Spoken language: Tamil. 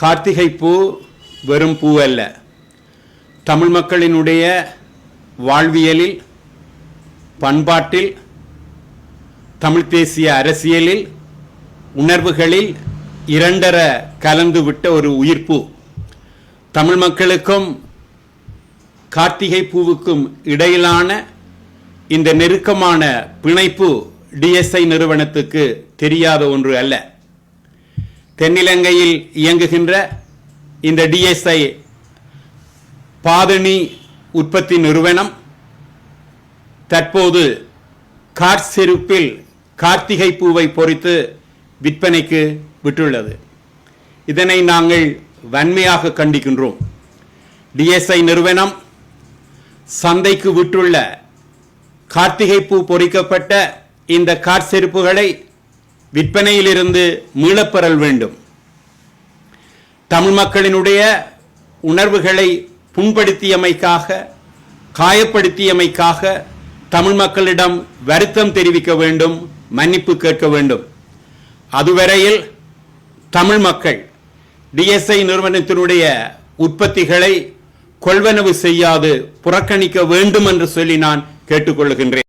கார்த்திகை பூ வெறும் பூ அல்ல. தமிழ் மக்களினுடைய வாழ்வியலில் பண்பாட்டில் தமிழ் தேசிய அரசியலில் உணர்வுகளில் இரண்டர கலந்துவிட்ட ஒரு உயிர்ப்பு. தமிழ் மக்களுக்கும் கார்த்திகை பூவுக்கும் இடையிலான இந்த நெருக்கமான பிணைப்பு டிஎஸ்ஐ நிறுவனத்துக்கு தெரியாத ஒன்று அல்ல. தென்னிலங்கையில் இயங்குகின்ற இந்த டிஎஸ்ஐ பாதணி உற்பத்தி நிறுவனம் தற்போது காற்செருப்பில் கார்த்திகை பூவை பொறித்து விற்பனைக்கு விட்டுள்ளது. இதனை நாங்கள் வன்மையாக கண்டிக்கின்றோம். டிஎஸ்ஐ நிறுவனம் சந்தைக்கு விட்டுள்ள கார்த்திகை பூ பொறிக்கப்பட்ட இந்த காற்செருப்புகளை விற்பனையிலிருந்து மீளப்பெறல் வேண்டும். தமிழ் மக்களினுடைய உணர்வுகளை புண்படுத்தியமைக்காக காயப்படுத்தியமைக்காக தமிழ் மக்களிடம் வருத்தம் தெரிவிக்க வேண்டும் மன்னிப்பு கேட்க வேண்டும். அதுவரையில் தமிழ் மக்கள் டிஎஸ்ஐ நிறுவனத்தினுடைய உற்பத்திகளை கொள்வனவு செய்யாது புறக்கணிக்க வேண்டும் என்று சொல்லி நான் கேட்டுக்கொள்கின்றேன்.